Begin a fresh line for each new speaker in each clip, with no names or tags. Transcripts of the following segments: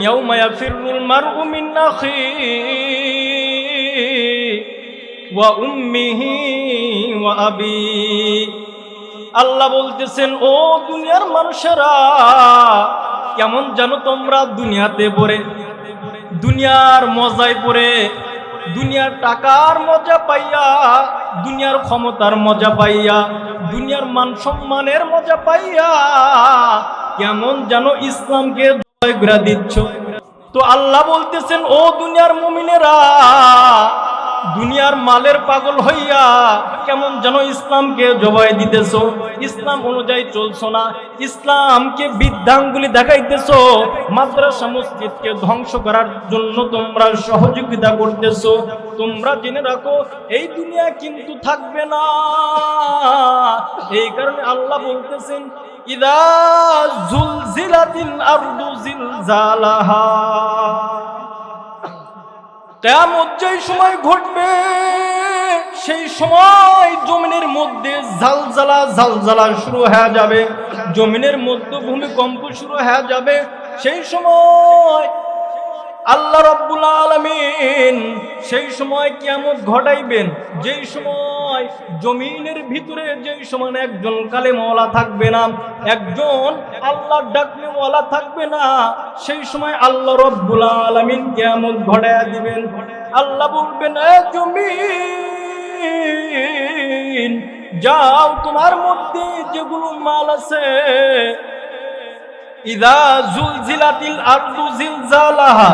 يوم يفر المرء من أخيه وأمه وأبيه আল্লাহ বলতেছেন ও দুনিয়ার মানুষেরা কেমন জানো তোমরা দুনিয়াতে পড়ে দুনিয়ার মজায় পড়ে দুনিয়ার টাকার মজা পাইয়া দুনিয়ার ক্ষমতার মজা পাইয়া দুনিয়ার মান সম্মানের মজা পাইয়া কেমন জানো ইসলামকে জয় করে দিচ্ছ। তো আল্লাহ বলতেছেন ও দুনিয়ার মুমিনেরা দুনিয়ার মালের পাগল হইয়া কেমন যেন ইসলামকে জবাই দিতেছ? ইসলাম অনুযায়ী চলছো না। ইসলামকে বিদ্যাঙ্গুলি দেখাইতেছ। মাদ্রাসা মসজিদকে ধ্বংস করার জন্য তোমরা সহযোগিতা করতেছ। তোমরা জেনে রাখো, এই দুনিয়া কিন্তু থাকবে না। এই কারণে আল্লাহ বলতেছেন, ইদা জুলজিলাতিল আরদু জিলজালাহা। কেমন যেই সময় ঘটবে, সেই সময় জমিনের মধ্যে ঝালঝালা ঝালঝালা শুরু হয়ে যাবে। জমিনের মধ্যে ভূমিকম্প শুরু হয়ে যাবে। সেই সময় আল্লাহ রব্বুল আলমিন সেই সময় কিয়ামত ঘটাইবেন, যেই সময় জমিনের ভিতরে যেই সময় একজন কালেমওয়ালা থাকবে না, একজন আল্লাহ ডাকলেওয়ালা থাকবে না, সেই সময় আল্লাহ রব্বুল আলমিন কিয়ামত ঘটাইয়া দিবেন। আল্লাহ বলবেন জমিন, যাও তোমার মধ্যে যেগুলো মাল আছে জিলজালাহা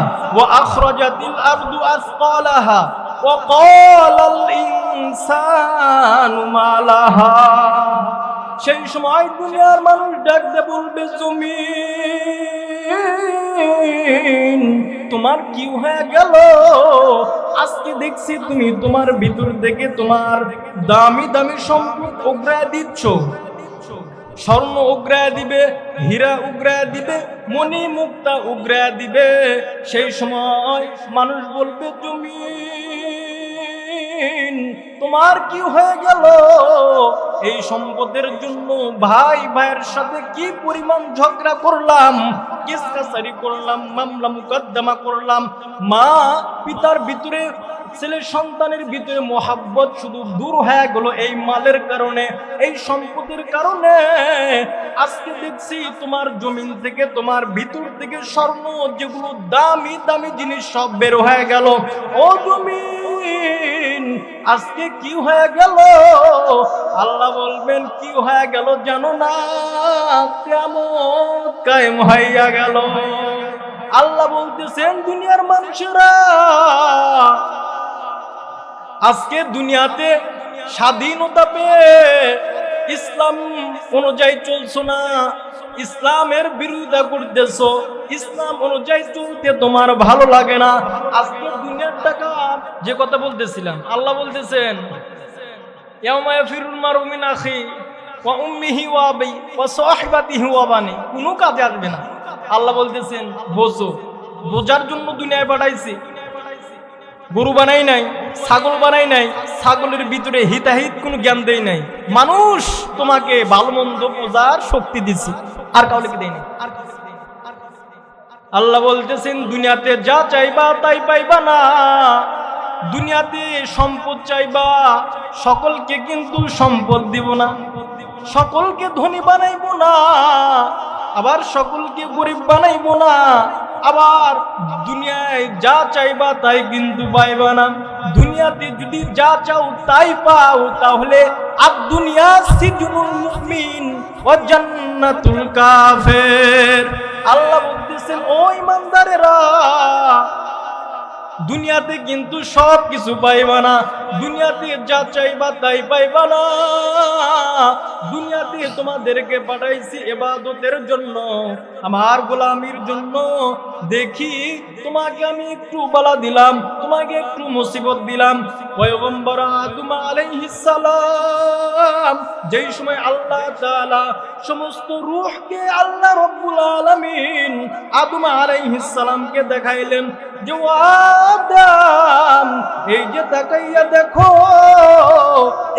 সেই সময় দুনিয়ার মানুষ ডাকতে বলবে জমি তোমার কি হয়ে গেল? আজকে দেখছি তুমি তোমার ভিতর থেকে তোমার দামি দামি সম্পদ উগড়ায় দিচ্ছ। স্বর্ণ উগ্রায় দিবে, হীরা উগ্রায় দিবে, মণি মুক্তা উগ্রায় দিবে। সেই সময় মানুষ বলবে, তুমি তোমার কি হয়ে গেল? এই সম্পদের জন্য ভাই ভাইয়ের সাথে কি পরিমাণ ঝগড়া করলাম? কিসকাসারি করলাম, মামলা মুকদ্দমা করলাম। মা পিতার ভিতরে ছেলে সন্তানের ভিতরে মোহাব্বত শুধু দূর হয়ে গেল এই মালের কারণে, এই সম্পদের কারণে। আজকে দেখছি তোমার জমিন থেকে, তোমার ভিতর থেকে স্বর্ণ, যেগুলো দামি দামি জিনিস সব বের হয়ে গেল। ও জমিন, আজকে কি হয়ে গেল? আল্লাহ বলবেন, কি হয়ে গেল জানো না? কেমন কায়েম হইয়া গেল। আল্লাহ বলতেছেন, দুনিয়ার মানুষেরা আজকে দুনিয়াতে স্বাধীনতা পেয়ে ইসলাম অনুযায়ী চলছো না। ইসলামের বিরোধিতা করতেছ। ইসলাম অনুযায়ী চলতে তোমার ভালো লাগে না। আজকে দুনিয়ার টাকা, যে কথা বলতেছিলাম, আল্লাহ বলতেছেন কোনো কাজে আসবে না। আল্লাহ বলতেছেন, বোঝো। বোঝার জন্য দুনিয়ায় পাঠাইছি। গরু বানাই নাই, ছাগল বানাই নাই, ছাগলের ভিতরে হিতাহিত কোনো জ্ঞান দেই নাই। মানুষ তোমাকে ভালো মন্দ বোঝার শক্তি দিছি। আর কাউকে দেয় নাই। আল্লাহ বলতেছেন, দুনিয়াতে যা চাইবা তাই পাইবা না। দুনিয়াতে সম্পদ চাইবা, সকলকে কিন্তু সম্পদ দিব না। সকলকে ধনী বানাইব না। আবার সকলকে গরিব বানাইবো না। আবার দুনিয়ায় যা চাইবা তাই কিন্তু পাইবা না। দুনিয়াতে যদি যা চাও তাই পাও, তাহলে আর দুনিয়া সিজনুল মুমিন ও জান্নাতুল কাফের। আল্লাহ বলতেছেন, ও ইমানদারেরা দুনিয়াতে কিন্তু সব কিছু পাইবা না। দুনিয়াতে যা চাইবা তাই পাইবা না। দুনিয়াতে তোমাদেরকে পাঠাইছি এবাদতের জন্য, আমার গোলামির জন্য। দেখি, তোমাকে আমি একটু বলা দিলাম, তোমাকে একটু মুসিবত দিলাম। পয়গম্বর আদম আলাইহিস সালাম, যেই সময় আল্লাহ তাআলা সমস্ত রূহকে আল্লাহ রব্বুল আলামিন আদম আলাইহিস সালামকে দেখাইলেন যে, ওয়া আদম এই যে তাকাইয়া দেখো,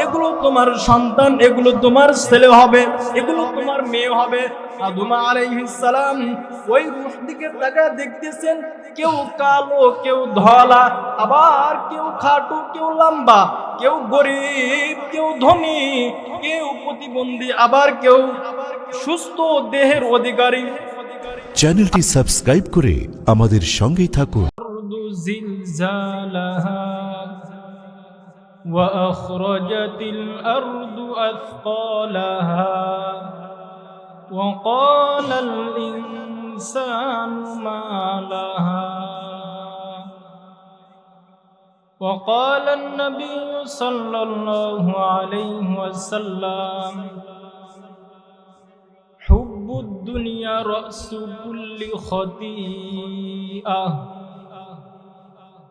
এগুলো তোমার সন্তান, এগুলো তোমার ছেলে হবে, এগুলো তোমার মেয়ে হবে। আদম ওই রূহ দিকে তাকা দেখতেছেন, কেউ কালো, কেউ ধলা, আবার কেউ খাটো, কেউ লম্বা, কেউ গরিব, কেউ ধনী, কেউ প্রতিবন্ধী, আবার কেউ সুস্থ দেহের অধিকারী।
চ্যানেলটি সাবস্ক্রাইব করে আমাদের সঙ্গেই থাকুন।
الأرض زلزالها وأخرجت الأرض أثقالها وقال الإنسان ما لها وقال النبي صلى الله عليه وسلم حب الدنيا رأس كل خطيئة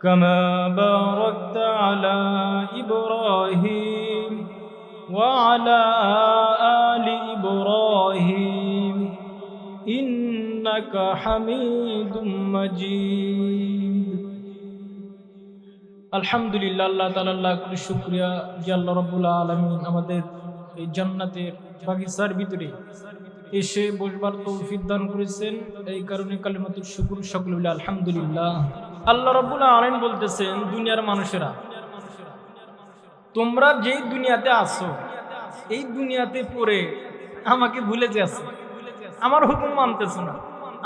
كما باركت على إبراهيم وعلى آل إبراهيم إنك حميد مجيد আলহামদুলিল্লাহ আল্লাহ তাআলা করে শুকরিয়া যে আল্লাহ রাব্বুল আলামিন আমাদের এই জান্নাতের বাগিচার ভিতরে এসে বসবার তৌফিক দান করেছেন এই কারণে কালিমাতুর শুকুর সকল বলে আলহামদুলিল্লাহ আল্লাহ রাব্বুল আলামিন বলতেছেন, দুনিয়ার মানুষেরা, তোমরা যেই দুনিয়াতে আসো এই দুনিয়াতে পড়ে আমাকে ভুলে যাচ্ছে। আমার হুকুম মানতেছো না।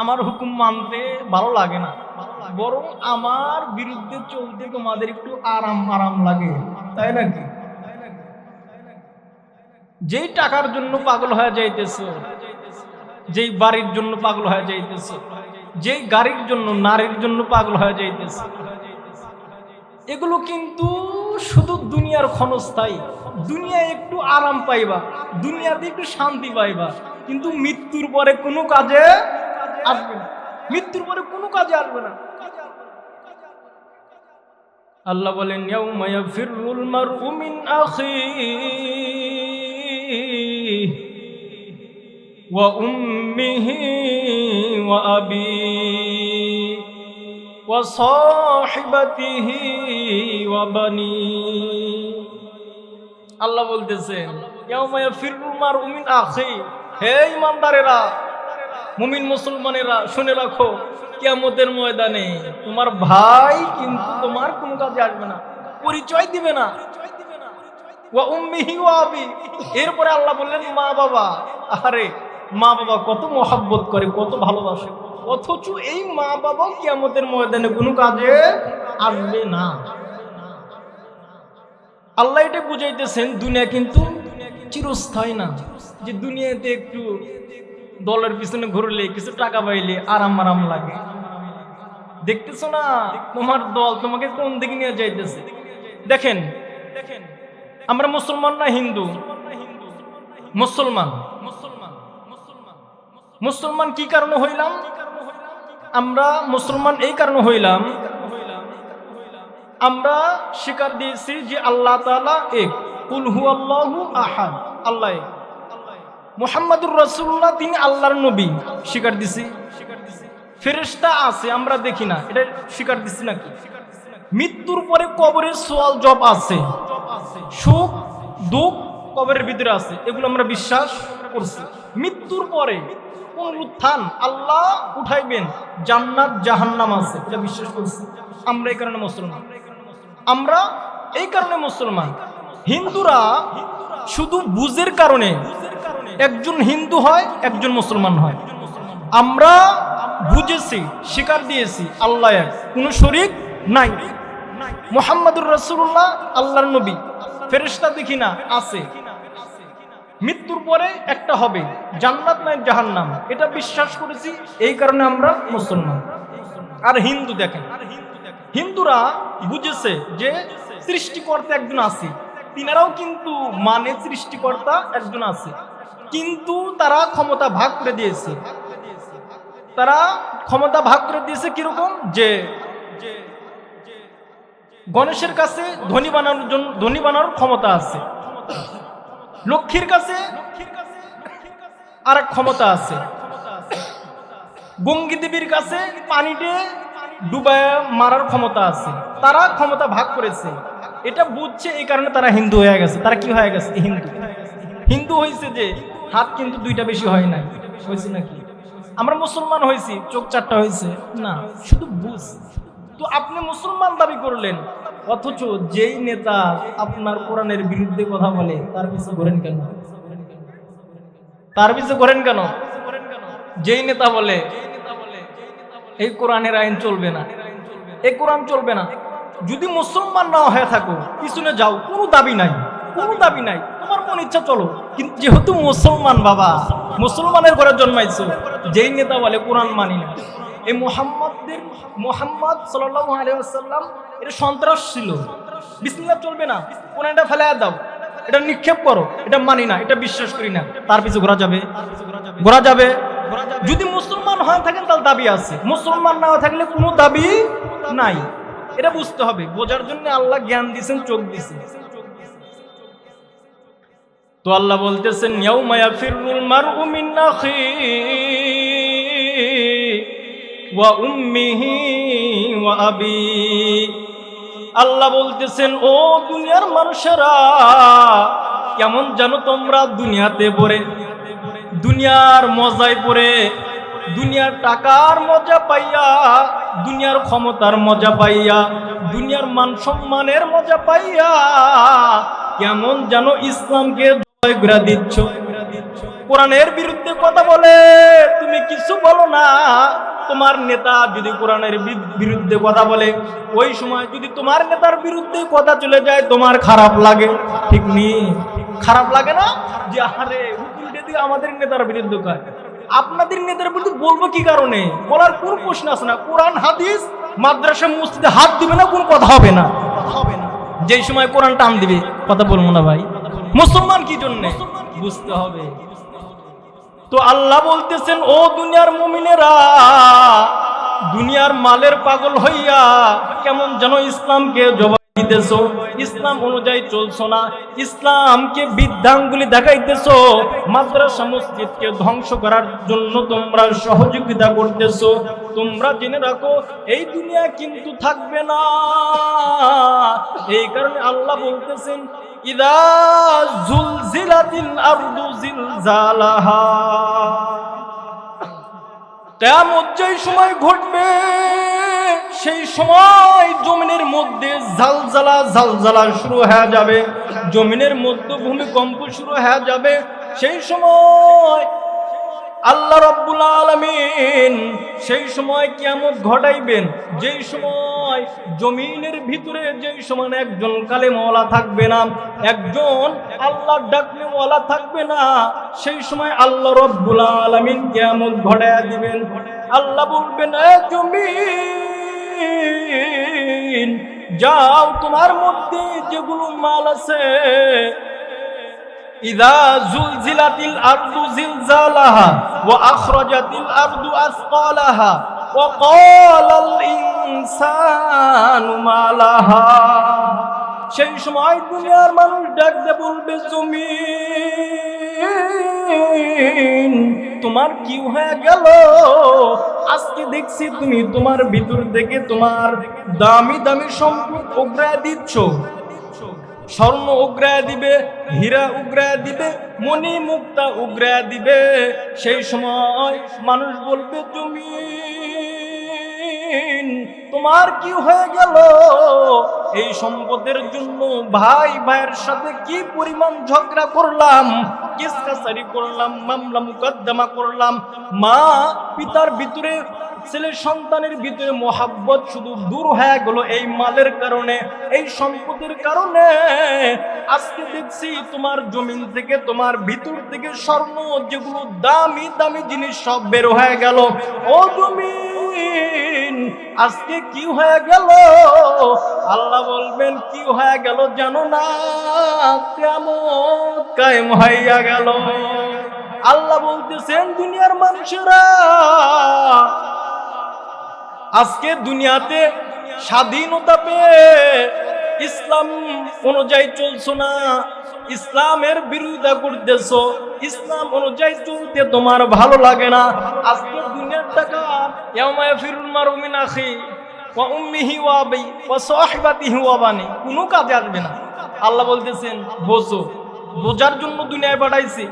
আমার হুকুম মানতে ভালো লাগে না। বরং আমার বিরুদ্ধে চলতে তোমাদের একটু আরাম আরাম লাগে। তাই নাকি? যেই টাকার জন্য পাগল হয়ে যাইতেছো, যেই বাড়ির জন্য পাগল হয়ে যাইতেছো যেই গাড়ির জন্য, নারীর জন্য পাগল হয়ে যাইতেছে। এগুলো কিন্তু শুধু দুনিয়ার ক্ষণস্থায়ী। দুনিয়ায় একটু আরাম পাইবা, দুনিয়াতে একটু শান্তি পাইবা, কিন্তু মৃত্যুর পরে কোনো কাজে আসবে না। মৃত্যুর পরে কোনো কাজে আসবে না। আল্লাহ বলেন, ইয়াউমা ইয়াফিরুল মারউ মিন আখিহি। ওয়া সাহিবাতিহি ওয়া বানিহি আল্লাহ বলতেছেন হে ইমানদারেরা, মুমিন মুসলমানেরা, শুনে রাখো, কিয়ামতের ময়দানে তোমার ভাই কিন্তু তোমার কোনো কাজে আসবে না, পরিচয় দিবে না। এরপরে আল্লাহ বললেন, মা বাবা আরে মা বাবা কত মহাব্বত করে, কত ভালোবাসে, অথচ এই মা বাবা কিয়ামতের ময়দানে কোনো কাজে আসবে না। আল্লাহ এটা বুঝাইতেছেন, দুনিয়া কিন্তু চিরস্থায়ী না। যে দুনিয়াতে একটু দলের পিছনে ঘুরলে, কিছু টাকা পাইলে আরাম আরাম লাগে। দেখতেছো না, তোমার দল তোমাকে কোন দিকে নিয়ে যাইতেছে? দেখেন দেখেন আমরা মুসলমান না হিন্দু? মুসলমান মুসলমান। মুসলমান কি কারণে হইলাম? আমরা মুসলমান এই কারণে হইলাম, আমরা স্বীকার দিয়েছি যে আল্লাহ তাআলা এক কুল হু আল্লাহু আহাদ, আল্লাহ মোহাম্মদুর রসুল্লাহ তিনি আল্লাহর নবী, স্বীকার দিছি। ফেরেশতা আছে, আমরা দেখি না, এটা স্বীকার দিছি নাকি? মৃত্যুর পরে কবরের সোয়াল জব আছে, সুখ, দুঃখ কবরের ভিতরে আছে, এগুলো আমরা বিশ্বাস করছি। মৃত্যুর পরে পুনরুত্থান আল্লাহ উঠাইবেন। জান্নাত জাহান্নাম আছে, এটা বিশ্বাস করছি। আমরা এই কারণে মুসলমান। আমরা এই কারণে মুসলমান। হিন্দুরা শুধু বুঝের কারণে একজন হিন্দু হয়, একজন মুসলমান হয়। আমরা বুঝেছি, স্বীকার দিয়েছি, আল্লাহ এক। কোন শরিক নাই। মোহাম্মদুর রসুল্লাহ আল্লাহর নবী। ফেরেশতা দেখি না, আছে। মৃত্যুর পরে একটা হবে, জান্নাত নাই জাহান্নাম। এটা বিশ্বাস করেছি, এই কারণে আমরা মুসলমান। আর হিন্দু দেখেন, হিন্দুরা বুঝেছে যে সৃষ্টিকর্তা একজন আছে। তিনারাও কিন্তু মানে সৃষ্টিকর্তা একজন আছে। কিন্তু তারা ক্ষমতা ভাগ করে দিয়েছে। তারা ক্ষমতা ভাগ করে দিয়েছে কীরকম? যে গণেশের কাছে ধনী বানানোর জন্য ধনী বানানোর ক্ষমতা আছে। লক্ষ্মীর কাছে আর এক ক্ষমতা আছে। গঙ্গি দেবীর কাছে পানিতে ডুবায় মারার ক্ষমতা আছে। তারা ক্ষমতা ভাগ করেছে। এটা বুঝছে এই কারণে তারা হিন্দু হয়ে গেছে। তারা কি হয়ে গেছে? হিন্দু। হিন্দু হয়েছে যে হাত কিন্তু দুইটা বেশি হয় নাই। হয়েছে নাকি? আমরা মুসলমান হয়েছি, চোখ চারটা হয়েছে। না, শুধু বুঝ। তো আপনি মুসলমান দাবি করলেন অথচ যেই নেতা আপনার কোরআনের বিরুদ্ধে কথা বলে, তার পিছু করেন কেন? তার পিছু করেন কেন? যেই নেতা বলে, এই কোরআনের আইন চলবে না। এই কোরআন চলবে না। যদি মুসলমান না হয়ে থাকো, পিছনে যাও, কোনো দাবি নাই, কোনো দাবি নাই। তোমার মন ইচ্ছা চলো। কিন্তু যেহেতু মুসলমান বাবা, মুসলমানের ঘরে জন্মাইছো, যেই নেতা বলে, কোরআন মানি না। এই মোহাম্মদদের, মোহাম্মদ সাল্লাম এটা সন্ত্রাস ছিল। বিসমিল্লাহ চলবে না। কোরআনটা ফেলে দাও। এটা নিক্ষেপ করো। এটা মানি না। এটা বিশ্বাস করি না। তার পিছু ঘোরা যাবে। ঘোরা যাবে। যদি মুসলমান হয়ে থাকেন, তাহলে দাবি আছে। মুসলমান না থাকলে কোনো দাবি নাই। এটা বুঝতে হবে। বোঝার জন্য আল্লাহ জ্ঞান দিয়েছেন, চোখ দিয়েছেন। তো আল্লাহ বলতেছেন, ইয়াউমা ইয়াফিরুল মারউ ওয়া আবি। আল্লাহ বলতেছেন, ও দুনিয়ার মানুষেরা, কেমন জানো তোমরা দুনিয়াতে পড়ে? দুনিয়ার মজায় পড়ে, দুনিয়ার টাকার মজা পাইয়া, দুনিয়ার ক্ষমতার মজা পাইয়া, দুনিয়ার মান সম্মানের মজা পাইয়া, কেমন যেন ইসলামকে জয় করে দিচ্ছ? কোরআনের বিরুদ্ধে কথা বলে। তুমি কিছু বলো না, তোমার নেতা যদি কোরআনের বিরুদ্ধে কথা বলে, ওই সময় যদি তোমার নেতার বিরুদ্ধে কথা চলে যায়, তোমার খারাপ লাগে। ঠিক নেই খারাপ লাগে না? যে আরে যদি আমাদের নেতার বিরুদ্ধে কয় আপনাদের নেতার বিরুদ্ধে বলব কি কারণে? বলার কোন প্রশ্ন আছে না। কোরআন, হাদিস, মাদ্রাসা, মসজিদে হাত দিবে না, কোন কথা হবে না। হবে না যেই সময় কোরআন টান দিবে, কথা বলব না ভাই। মুসলমান কি জন্য? বুঝতে হবে। তো আল্লাহ বলতেছেন ও দুনিয়ার মমিনেরা দুনিয়ার মালের পাগল হইয়া কেমন যেন ইসলামকে জবাব দিতেছো? ইসলাম অনুযায়ী চলছো না। ইসলামকে বিদ্যাঙ্গুলি দেখাইতেছো। মাদ্রাসা মসজিদকে ধ্বংস করার জন্য তোমরা সহযোগিতা করতেছো। তোমরা জেনে রাখো, এই দুনিয়া কিন্তু থাকবে না। এই কারণে আল্লাহ বলতেছেন, ইদা জুলজিলাতিল আরদু জিলজালাহা। কেয়ামত যেই সময় ঘটবে সেই সময় জমিনের মধ্যে জালজালা জালজালা শুরু হয়ে যাবে। জমিনের মধ্যে ভূমিকম্প শুরু হয়ে যাবে। সেই সময় আল্লাহ রব্বুল আলমিন সেই সময় কেমন ঘটাইবেন। যেই সময় জমিনের ভিতরে যেই সময় একজন কালেমওয়ালা থাকবে না, একজন আল্লাহ ডাকলেওয়ালা থাকবে না, সেই সময় আল্লাহ রব্বুল আলমিন কেমন ঘটাইয়া দিবেন। আল্লাহ বলবেন, এ বলেন যাও তোমার মধ্যে যেগুলো মাল আছে। ইদা জুলজিলাতিল আরদু জিলজালাহা ওয়া আখরাজাতিল আরদু আসকালাহা ওয়া ক্বালাল ইনসানু মালাহা। সেই সময় দুনিয়ার মানুষ ডাকতে বলবে জমিন তোমার কি হয়ে গেল? আজকে দেখছি তুমি তোমার ভিতর থেকে তোমার দামি দামি সম্পদ উগড়ায় দিচ্ছ। স্বর্ণ উগ্রায় দিবে, হীরা উগ্রায় দিবে মণি মুক্তা উগ্রায় দিবে। সেই সময় মানুষ বলবে, তুমি তোমার কি হয়ে গেল? এই সম্পদের জন্য ভাই, ভাইয়ের সাথে কি পরিমাণ ঝগড়া করলাম? কিসকাসারি করলাম মামলা মুকদ্দমা করলাম। মা পিতার ভিতরে ছেলে সন্তানের ভিতরে মোহাব্বত শুধু দূর হয়ে গেল এই মালের কারণে, এই সম্পদের কারণে। আজকে দেখছি তোমার জমিন থেকে, তোমার ভিতর থেকে স্বর্ণ, যেগুলো দামি দামি জিনিস সব বের হয়ে গেল। ও জমিন, আজকে কি হয়ে গেল? আল্লাহ বলবেন, কি হয়ে গেল জানো না? কেমন হইয়া গেল। আল্লাহ বলতেছেন, দুনিয়ার মানুষেরা আজকে দুনিয়াতে স্বাধীনতা পেয়ে ইসলাম অনুযায়ী চলছো না। ইসলামের বিরোধিতা করতেছো। ইসলাম অনুযায়ী চলতে তোমার ভালো লাগে না। আজকে দুনিয়ার টাকা কোনো কাজে আসবে না। আল্লাহ বলতেছেন, বোঝো। বোঝার জন্য দুনিয়ায় পাঠাইছি।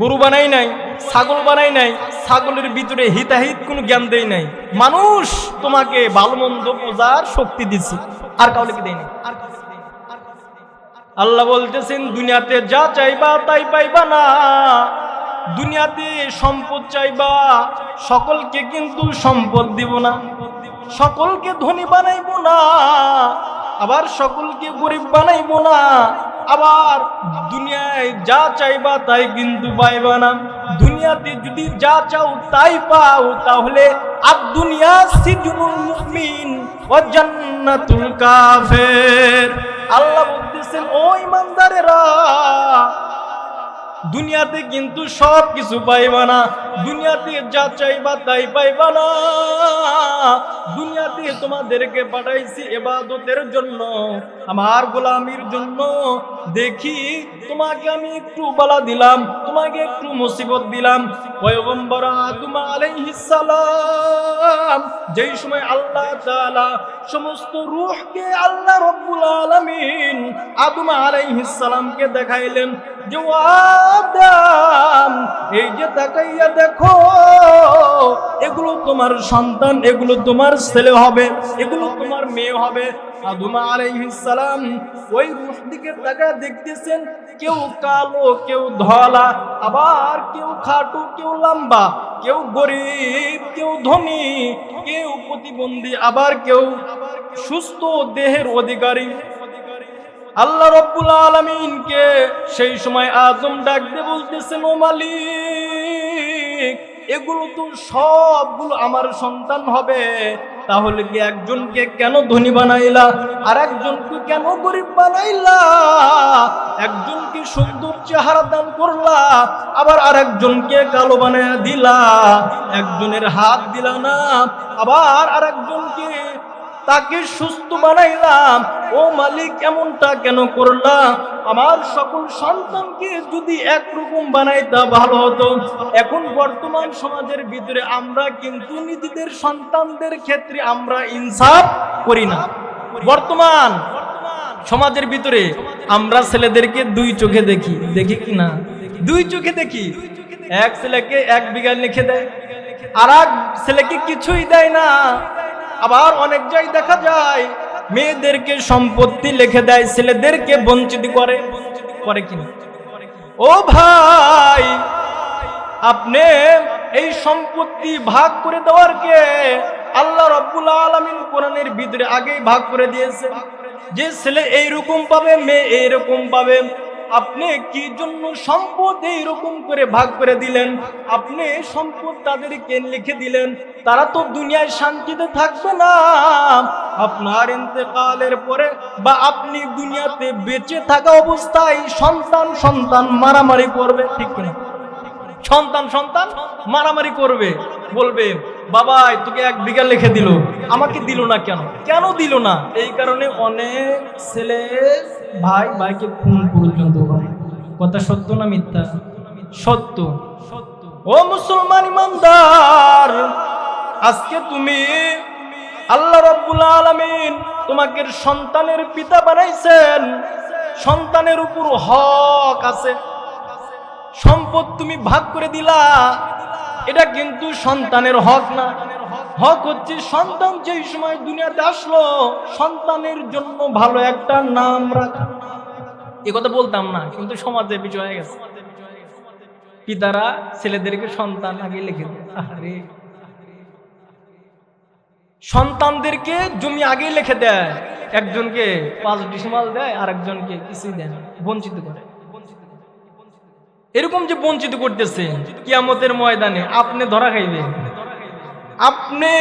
গরু বানাই নাই, ছাগল বানাই নাই, ছাগলের ভিতরে হিতাহিত কোনো জ্ঞান দেয় নাই। মানুষ তোমাকে ভালো মন্দ বোঝার শক্তি দিচ্ছে আর কাউকে দেয় নাই। আল্লাহ বলতেছেন, দুনিয়াতে যা চাইবা তাই পাইবা না। দুনিয়াতে সম্পদ চাইবা, সকলকে কিন্তু সম্পদ দিব না। সকলকে ধনী বানাইবো না। আবার সকলকে গরিব বানাইবো না। আবার দুনিয়ায় যা চাইবা তাই কিন্তু পাইবা না। দুনিয়াতে যদি যা চাও তাই পাও, তাহলে আর দুনিয়া সিজনুল মুমিন ও জান্নাতুল কাফের। আল্লাহ বলতেছেন, ও ইমানদারেরা দুনিয়াতে কিন্তু সব কিছু পাইবা না। দুনিয়াতে যা চাইবা তাই পাইবা না। দুনিয়াতে তোমাদেরকে পাঠাইছি এবাদতের জন্য, আমার গোলামির জন্য। দেখি, তোমাকে আমি একটু বলা দিলাম, তোমাকে একটু মুসিবত দিলাম। পয়গম্বর আদম আলাইহিস সালাম, যেই সময় আল্লাহ তাআলা সমস্ত রূহকে আল্লাহ রব্বুল আদম আলাইহিস সালামকে দেখাইলেন যে আদম এই যে তাকাইয়া দেখো, এগুলো তোমার সন্তান, এগুলো তোমার ছেলে হবে, এগুলো তোমার মেয়ে হবে। আদম আলাইহিস সালাম ওই রূহ দিকে তাকা দেখতেছেন, কেউ কালো, কেউ ধলা, আবার কেউ খাটো, কেউ লম্বা, কেউ গরিব, কেউ ধনী, কেউ প্রতিবন্ধী, আবার কেউ সুস্থ দেহের অধিকারী। আল্লাহ রব্বুল আলমিনকে সেই সময় আজম ডাকতে বলতেছেন ও মালিক, এগুলো তো সবগুলো আমার সন্তান হবে। তাহলে কি একজনকে কেন ধনী বানাইলা? আর একজনকে কেন গরিব বানাইলা? একজনকে সুন্দর চেহারা দান করলা, আবার আর একজনকে কালো বানায় দিলা। একজনের হাত দিলা না, আবার আর একজনকে তাকে সুস্থ বানাইলাম। ও মালিক, এমনটা কেন করলাম আমার সকল সন্তানকে যদি একরকম বানাইতা ভালো হতো। এখন বর্তমান সমাজের ভিতরে আমরা কিন্তু নিজেদের সন্তানদের ক্ষেত্রে আমরা ইনসাফ করি না। বর্তমান সমাজের ভিতরে আমরা ছেলেদেরকে দুই চোখে দেখি। দেখি কি না? দুই চোখে দেখি। এক ছেলেকে এক বিঘা লিখে দেয়। আর এক ছেলেকে কিছুই দেয় না। আবার অনেক জায়গায় দেখা যায়, মেয়েদেরকে সম্পত্তি লিখে দেয়, ছেলেদেরকে বঞ্চিত করে। করে কিনা ও ভাই, আপনি এই সম্পত্তি ভাগ করে দেওয়ার কে? আল্লাহ রব্বুল আলমিন কোরআনের ভিতরে আগেই ভাগ করে দিয়েছে। যে ছেলে এইরকম পাবে, মেয়ে এইরকম পাবে। আপনি কি জন্য সম্পদ এইরকম করে ভাগ করে দিলেন? আপনি সম্পদ তাদেরকে লিখে দিলেন, তারা তো দুনিয়ায় শান্তিতে থাকবে না। আপনার ইন্তেকালের পরে বা আপনি দুনিয়াতে বেঁচে থাকা অবস্থায় সন্তান সন্তান মারামারি করবে, ঠিক না সন্তান সন্তান, মারামারি করবে, বলবে বাবা তোকে এক বিঘা লিখে দিল। আমাকে দিল না কেন? কেন দিল না? এই কারণে অনেক ছেলে ভাই, ভাইকে খুন পর্যন্ত কথা সত্য না মিথ্যা? সত্য সত্য। ও মুসলমান ইমানদার, আজকে তুমি আল্লাহ রব্বুল আলামিন তোমাকে সন্তানের পিতা বানাইছেন। সন্তানের উপর হক আছে। সম্পদ তুমি ভাগ করে দিলা। এটা কিন্তু সন্তানের হক না। হক হচ্ছে সন্তান যেই সময় দুনিয়াতে আসলো, সন্তানের জন্য ভালো একটা নাম রাখা। এ কথা বলতাম না, কিন্তু সমাজে বিষয় হয়ে গেছে। পিতারা ছেলেদেরকে সন্তান আগে লিখে সন্তানদেরকে জমি আগেই লিখে দেয়। একজনকে পাঁচ ডিসমাল দেয় আর একজনকে কিছুই দেয় বঞ্চিত করে। এরকম যে বঞ্চিত করতেছে, কিয়ামতের ময়দানে আপনি ধরা খাইবে আপনি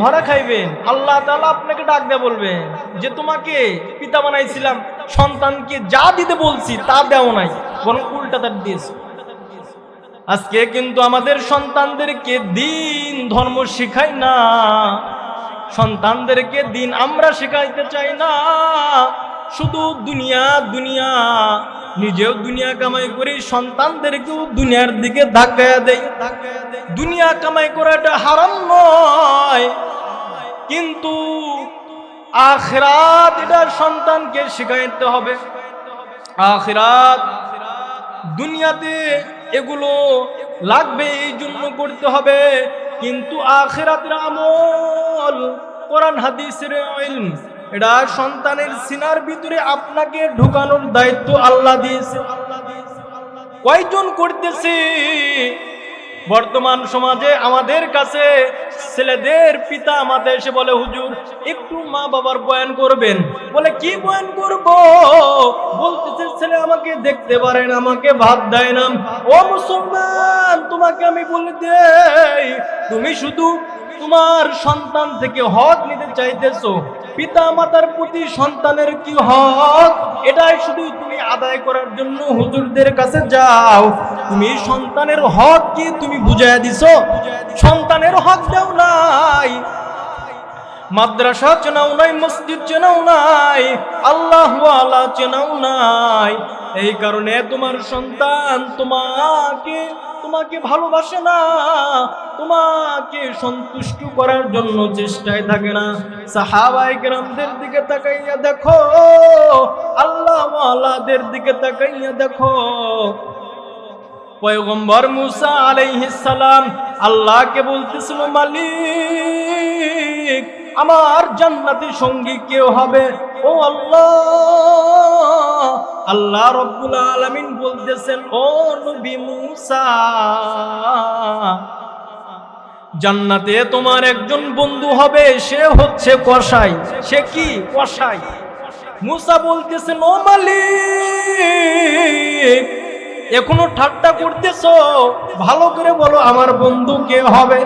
ধরা খাইবেন। আল্লাহ তাআলা আপনাকে ডাক দেয়া বলবেন যে, তোমাকে পিতা বানাইছিলাম, সন্তানকে যা দিতে বলছি তা দেও নাই, বরং উল্টা তার দিয়েছে। আজকে কিন্তু আমাদের সন্তানদেরকে দিন ধর্ম শেখাই না। সন্তানদেরকে দিন আমরা শেখাইতে চাই না। শুধু দুনিয়া দুনিয়া নিজেও দুনিয়া কামাই করি, সন্তানদেরকেও দুনিয়ার দিকে ধাক্কা দেয় দুনিয়া কামাই করাটা হারাম নয়, কিন্তু আখরাত এটা সন্তানকে শেখাইতে হবে। আখরাত দুনিয়াতে এগুলো লাগবে, এই জন্য করতে হবে, কিন্তু আখেরাতের আমল কোরআন, হাদিসের এটা সন্তানের সিনার ভিতরে আপনাকে ঢুকানোর দায়িত্ব আল্লাহ দিয়েছে। কয়জন করতেছে? বর্তমান সমাজে আমাদের কাছে ছেলেদের পিতা আমাদের এসে বলে, হুজুর, একটু মা বাবার বয়ান করবেন। বলে, কি বয়ান করব? বলতেছে, ছেলে আমাকে দেখতে পারে না, আমাকে ভাত দেয় না। ও মুসলমান, তোমাকে আমি বলে দেই, তুমি শুধু তোমার সন্তান থেকে হক নিতে চাইতেছো। পিতা মাতার প্রতি সন্তানের কি হক? এটাই শুধু তুমি আদায় করার জন্য হুজুরদের কাছে যাও। তুমি সন্তানের হক কি তুমি বুঝাই দিছো? সন্তানের হক দাও নাই। মাদ্রাসা চেনাও নাই, মসজিদ চেনাও নাই আল্লাহ চেনাও নাই। এই কারণে তোমার সন্তান তোমাকে তোমাকে ভালোবাসে না। তোমাকে সন্তুষ্ট করার জন্য চেষ্টায় থাকে না। সাহাবাই গ্রামদের দিকে তাকাইয়া দেখো আল্লাহ আল্লাহদের দিকে তাকাইয়া দেখো। পয়গম্বর মুসা আলাইহিস সালাম আল্লাহকে বলতেছিল, মালিক আমার জান্নাতি সঙ্গী কেউ হবে? ও আল্লাহ। আল্লাহ রব্বুল আলামিন বলতেছেন, ও নবী মুসা, জান্নাতে তোমার একজন বন্ধু হবে, সে হচ্ছে কসাই। সে কি? কসাই। মুসা বলতেছেন, ও মালিক, এখনও ঠাট্টা করতেছো? ভালো করে বলো, আমার বন্ধু কে হবে?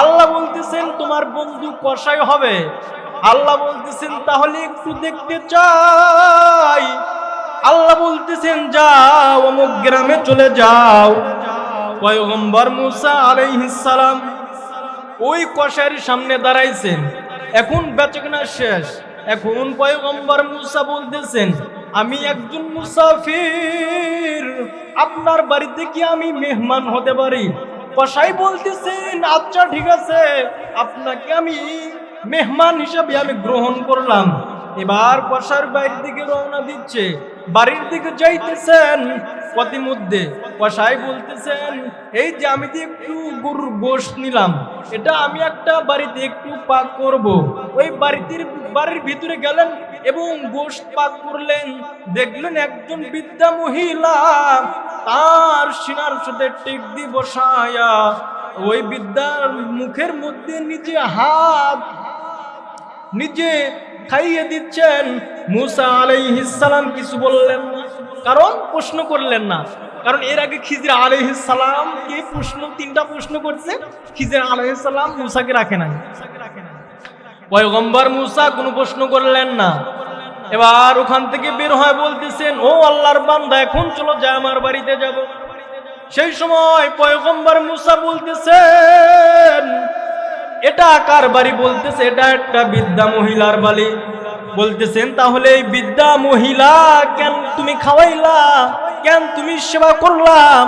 আল্লাহ বলতেছেন, তোমার বন্ধু কসাই হবে? আল্লাহ বলতেছেন, তাহলে একটু দেখতে চাই। আল্লাহ বলতেছেন, যাও, অমুক গ্রামে চলে যাও। পয়গম্বর মুসা সালাম ওই কষাইয়ের সামনে দাঁড়াইছেন। এখন বেচকনা শেষ। এখন পয়গম্বর মুসা বলতেছেন, আমি একজন মুসাফির। আপনার বাড়িতে কি আমি মেহমান হতে পারি? কসাই বলতেছেন আচ্ছা ঠিক আছে। আপনাকে আমি মেহমান হিসাবে আমি গ্রহণ করলাম। এবার কষার বাইরের দিকে রওনা দিচ্ছে। বাড়ির দিকে যাইতেছেন পথিমধ্যে কষাই বলতেছেন, এই যে আমি তো একটু গরুর গোশ নিলাম, এটা আমি একটা বাড়িতে একটু পাক করব। ওই বাড়িতে বাড়ির ভিতরে গেলেন এবং গোশ পাক করলেন। দেখলেন একজন বিদ্যা মহিলা তার সিনার সাথে টেক দিয়ে বসায়া, ওই বিদ্যার মুখের মধ্যে নিজে হাত, নিজে খাইয়ে দিচ্ছেন। মুসা আলাইহিসালাম কিছু বললেন না। কারণ প্রশ্ন করলেন না। কারণ এর আগে খিজির আলাইহিসালাম কে প্রশ্ন, তিনটা প্রশ্ন করছে। খিজির আলাইহিসালাম মুসাকে রাখে নাই। পয়গম্বর মুসা কোনো প্রশ্ন করলেন না। এবার ওখান থেকে বের হয় বলতেছেন, ও আল্লাহর বান্দা, এখন চলো যায় আমার বাড়িতে যাব। সেই সময় পয়গম্বর মুসা বলতেছেন এটা কার বাড়ি বলতেছে? এটা একটা বিদ্যা মহিলার বাড়ি। বলতেছেন, তাহলে এই বিদ্যা মহিলা কেন তুমি খাওয়াইলা? কেন তুমি সেবা করলাম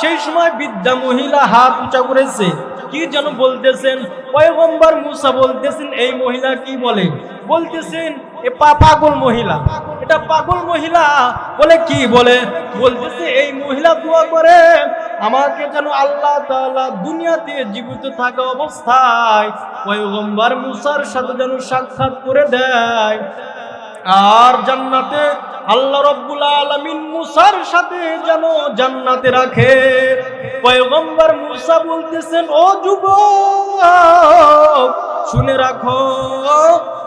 সেই সময় বিদ্যা মহিলা হাত উঁচা করেছে। কি যেন বলতেছেন, পয়গম্বর মুসা বলতেছেন, এই মহিলা কি বলে? বলতেছেন, এ পাগল মহিলা, এটা পাগল মহিলা, বলে কি বলে? বলতেছে, এই মহিলা দোয়া করে আমাকে যেন আল্লাহ তালা দুনিয়াতে জীবিত থাকা অবস্থায় পয়গম্বর মুসার সাথে যেন সাক্ষাৎ করে দেয়। আর জান্নাতে আল্লাহ রব্বুল আলামিন মুসার সাথে যেন জান্নাতে রাখে। পয়গম্বর মুসা বলতেছেন ও যুবক শুনে রাখো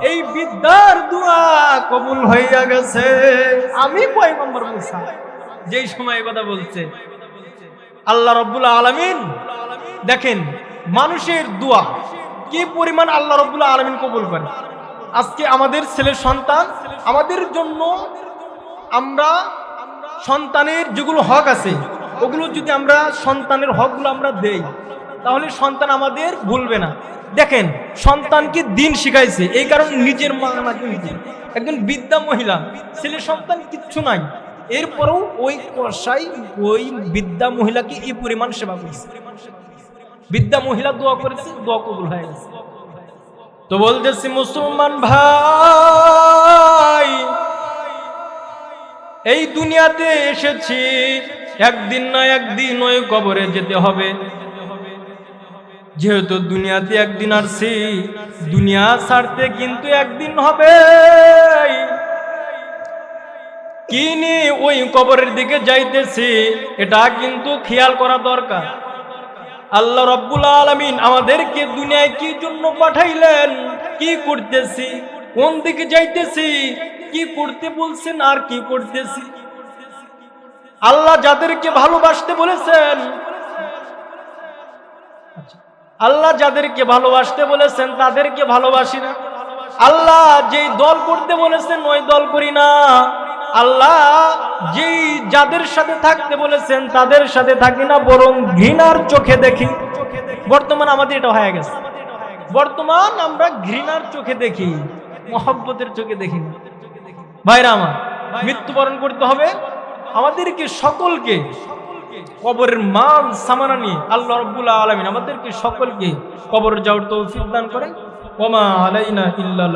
এই বিদ্যার দোয়া কবুল হইয়া গেছে। আমি পয়গম্বর মুসা। যেই সময় কথা বলছে আল্লাহ রব্বুল আলামিন। দেখেন, মানুষের দোয়া, কি পরিমাণ আল্লাহ রব্বুল্লাহ আলমিন কবুল করে আজকে আমাদের ছেলে সন্তান, আমাদের জন্য আমরা সন্তানের যেগুলো হক আছে, ওগুলো যদি আমরা সন্তানের হকগুলো আমরা দেই, তাহলে সন্তান আমাদের ভুলবে না। দেখেন সন্তানকে দিন শিখাইছে, এই কারণে নিজের মা নাকি একজন বিদ্যা মহিলা, ছেলে সন্তান কিচ্ছু নাই। এরপরেও ওই কষাই ওই বিদ্যা মহিলাকে এই পরিমাণ সেবা করেছে। বিদ্যা মহিলা দোয়া করেছে, দোয়া কবুল হয়ে গেছে। তো বলতেছি, মুসলমান ভাই, এই দুনিয়াতে এসেছি, একদিন না একদিন ওই কবরে যেতে হবে। যেহেতু দুনিয়াতে একদিন আসছি, দুনিয়া ছাড়তে কিন্তু একদিন হবে কি নিয়ে ওই কবরের দিকে যাইতেছি, এটা কিন্তু খেয়াল করা দরকার। আল্লাহ রব্বুল আলমিন আমাদেরকে দুনিয়ায় কি জন্য পাঠাইলেন? কি করতেছি? কোন দিকে যাইতেছি? কি করতে বলছেন আর কি করতেছি? আল্লাহ যাদেরকে ভালোবাসতে বলেছেন, আল্লাহ যাদেরকে ভালোবাসতে বলেছেন, তাদেরকে ভালোবাসি না। আল্লাহ যেই দল করতে বলেছেন, ওই দল করি না। আল্লাহ যেই যাদের সাথে থাকতে বলেছেন, তাদের সাথে থাকি না, বরং ঘৃণার চোখে দেখি। বর্তমান আমাদের এটা হয়ে গেছে। বর্তমান আমরা ঘৃণার চোখে দেখি, মহব্বতের চোখে দেখি ভাইরা আমার, মৃত্যুবরণ করতে হবে। আমাদেরকে সকলকে, কবরের মাল সামানা নিয়ে আল্লাহ রব্বুল আলমিন আমাদেরকে সকলকে কবর যাওয়ার তৌফিক দান করেন। ওমা আলাইনা ইল্লাল